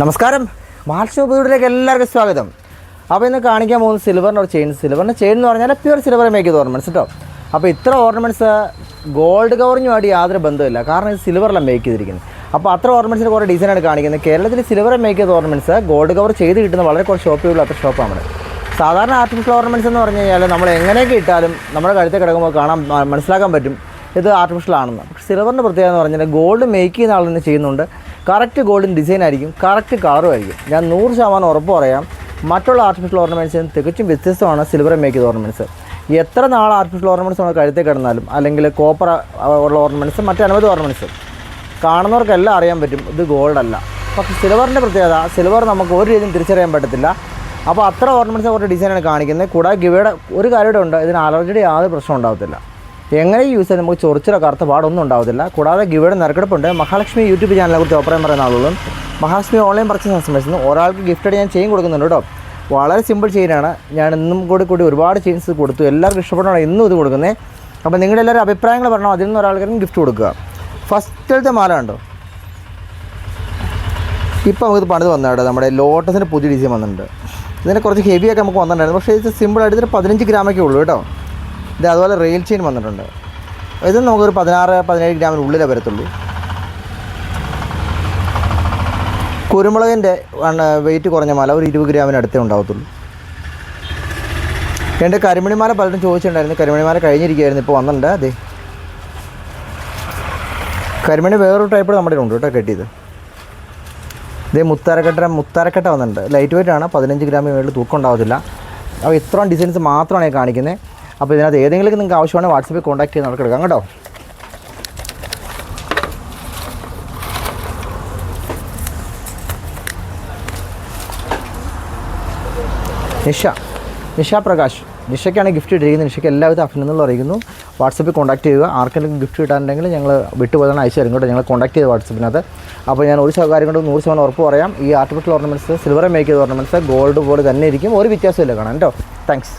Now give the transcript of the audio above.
നമസ്കാരം. മഹാലക്ഷ്മിപുരയിലേക്ക് എല്ലാവർക്കും സ്വാഗതം. അപ്പോൾ ഇന്ന് കാണിക്കാൻ പോകുന്ന സിൽവറിന്റെ ഒരു ചെയിൻ സിൽവറിന്റെ ചെയിൻ എന്ന് പറഞ്ഞാൽ പ്യുവർ സിൽവർ മേക്ക് ചെയ്ത ഓർണമെന്റ്സ് കേട്ടോ അപ്പോൾ ഇത്ര ഓർണമെന്റ്സ് ഗോൾഡ് കവറിങ്ങുമായിട്ട് യാതൊരു ബന്ധമില്ല കാരണം ഇത് സിൽവറിലാണ് മേക്ക് ചെയ്തിരിക്കുന്നത്. അപ്പോൾ അത്ര ഓർണമെന്റ്സിന് കുറേ ഡിസൈനാണ് കാണിക്കുന്നത്. കേരളത്തിൽ സിൽവർ മേക്ക് ചെയ്ത ഓർണമെന്റ്സ് ഗോൾഡ് കവർ ചെയ്ത് കിട്ടുന്ന വളരെ കുറച്ച് ഷോപ്പുകളിൽ അത്ര ഷോപ്പാണ് സാധാരണ ആർട്ടിഫിഷ്യൽ ഓർണമെന്റ്സ് എന്ന് പറഞ്ഞു കഴിഞ്ഞാൽ നമ്മൾ എങ്ങനെയൊക്കെ ഇട്ടാലും നമ്മുടെ കഴുത്തിൽ കിടക്കുമ്പോൾ കാണാൻ മനസ്സിലാക്കാൻ പറ്റും. ഇത് ആർട്ടിഫിഷ്യൽ ആണെന്ന്. പക്ഷേ സിൽവറിന്റെ പ്രത്യേകത എന്ന് പറഞ്ഞാൽ ഗോൾഡ് മേക്ക് ചെയ്യുന്ന ആൾ തന്നെ ചെയ്യുന്നുണ്ട്. കറക്റ്റ് ഗോൾഡൻ ഡിസൈൻ ആയിരിക്കും. കറക്റ്റ് കളറും ആയിരിക്കും. ഞാൻ നൂറ് ശതമാനം ഉറപ്പ് പറയാം. മറ്റുള്ള ആർട്ടിഫിഷ്യൽ ഓർണമെന്റ്സിന് തികച്ചും വ്യത്യസ്തമാണ് സിൽവർ മേക്ക് ചെയ്ത ഓർണമെന്റ്സ് എത്ര നാൾ ആർട്ടിഫിഷ്യൽ ഓർണമെന്റ്സ് നമ്മൾ കഴുത്തിൽ കിടന്നാലും അല്ലെങ്കിൽ കോപ്പർ ഉള്ള ഓർണമെന്റ്സ് മറ്റനവധി ഓർണമെന്റ്സ് കാണുന്നവർക്കെല്ലാം അറിയാൻ പറ്റും ഇത് ഗോൾഡല്ല പക്ഷേ സിൽവറിന്റെ പ്രത്യേകത സിൽവർ നമുക്ക് ഒരു രീതിയിൽ തിരിച്ചറിയാൻ പറ്റത്തില്ല. അപ്പോൾ അത്ര ഓർണമെന്റ്സ് കുറച്ച് ഡിസൈനാണ് കാണിക്കുന്നത്. കൂടാതെ ഗിവയുടെ ഒരു കാര്യം ഉണ്ട് ഇതിന് അലർജിയുടെ യാതൊരു പ്രശ്നം ഉണ്ടാകത്തില്ല എങ്ങനെ യൂസ് ചെയ്ത് നമുക്ക് ചൊറിച്ചിലോ കറുത്ത പാടൊന്നും ഉണ്ടാവത്തില്ല. കൂടാതെ ഗിഫ്റ്റ് നറുക്കെടുപ്പുണ്ട്. മഹാലക്ഷ്മി യൂട്യൂബ് ചാനലിനെ കുറിച്ച് അഭിപ്രായം പറയുന്ന ആളുകളും മഹാലക്ഷ്മി ഓൺലൈൻ പർച്ചേസ് കസ്റ്റമേഴ്സിന് ഒരാൾക്ക് ഗിഫ്റ്റ് ഞാൻ ചെയിൻ കൊടുക്കുന്നുണ്ട് കേട്ടോ. വളരെ സിമ്പിൾ ചെയിനാണ് ഞാൻ ഇന്നും കൂടി കൂടി ഒരുപാട് ചെയിൻസ് കൊടുത്തു. എല്ലാവർക്കും ഇഷ്ടപ്പെട്ടാണ് ഇന്നും ഇത് കൊടുക്കുന്നത് അപ്പോൾ നിങ്ങളുടെ എല്ലാവരും അഭിപ്രായങ്ങൾ പറഞ്ഞാൽ അതിൽ നിന്ന് ഒരാൾക്കാരും ഗിഫ്റ്റ് കൊടുക്കുക. ഫസ്റ്റിലത്തെ മാല കണ്ടോ? ഇപ്പോൾ നമുക്ക് പണിത് വന്നതാണ് നമ്മുടെ ലോട്ടസിന്റെ പുതിയ ഡിസൈൻ വന്നിട്ടുണ്ട്. ഇതിനെ കുറച്ച് ഹെവിയൊക്കെ നമുക്ക് വന്നിട്ടുണ്ടായിരുന്നു. പക്ഷേ ഇത് സിമ്പിൾ ആയിട്ട് ഇതിന് പതിനഞ്ച് ഗ്രാമൊക്കെ ഉള്ളൂ കേട്ടോ. ഇത് അതുപോലെ റെയിൽ ചെയിൻ വന്നിട്ടുണ്ട്. ഇത് നമുക്കൊരു പതിനാറ് പതിനേഴ് ഗ്രാമിനുള്ളിലേ വരത്തുള്ളൂ. കുരുമുളകിന്റെ വെയിറ്റ് കുറഞ്ഞ മാല ഒരു ഇരുപത് ഗ്രാമിന് അടുത്തേ ഉണ്ടാകത്തുള്ളൂ എന്റെ കരിമണിമാല പലരും ചോദിച്ചിട്ടുണ്ടായിരുന്നു. കരിമണിമാല കഴിഞ്ഞിരിക്കുകയായിരുന്നു ഇപ്പോൾ വന്നിട്ടുണ്ട്. അതെ കരിമണി വേറൊരു ടൈപ്പ് നമ്മുടെ ഉണ്ട് കേട്ടോ കെട്ടിയത്. ഇതേ മുത്താരക്കട്ട മുത്താരക്കട്ട വന്നിട്ടുണ്ട്. ലൈറ്റ് വെയിറ്റ് ആണ്. പതിനഞ്ച് ഗ്രാമിന് മേളിൽ തൂക്കം ഉണ്ടാവത്തില്ല. അപ്പോൾ ഇത്രയും ഡിസൈൻസ് മാത്രമാണ് കാണിക്കുന്നത്. അപ്പോൾ ഇതിനകത്ത് ഏതെങ്കിലും നിങ്ങൾക്ക് ആവശ്യമാണ് വാട്സപ്പിൽ കോൺടാക്ട് ചെയ്ത് നമുക്ക് എടുക്കാം കേട്ടോ. നിഷ നിഷ പ്രകാശ് നിഷയ്ക്കാണ് ഗിഫ്റ്റ് ഇട്ടിരിക്കുന്നത്. നിഷയ്ക്ക് എല്ലാവിധ അഭിനന്ദനങ്ങളും അറിയിക്കുന്നു. വാട്സപ്പിൽ കോൺടാക്ട് ചെയ്യുക. ആർക്കെങ്കിലും ഗിഫ്റ്റ് കിട്ടാനുണ്ടെങ്കിൽ ഞങ്ങൾ വിട്ടുപോയതാണ് അയച്ചു തരും കേട്ടോ. ഞങ്ങൾ കോൺടാക്ട് ചെയ്ത് വാട്സപ്പിനകത്ത്. അപ്പോൾ ഞാൻ ഒരു കാര്യം കൊണ്ട് നൂറ് ശതമാനം ഉറപ്പ് പറയാം. ഈ ആർട്ടിഫിഷ്യൽ ഓർണമെന്റ്സ് സിൽവർ മേക്ക് ചെയ്ത ഓർണമെന്റ്സ് ഗോൾഡ് പോലെ തന്നെ ഇരിക്കും. ഒരു വ്യത്യാസമില്ല കാണാം കേട്ടോ. താങ്ക്സ്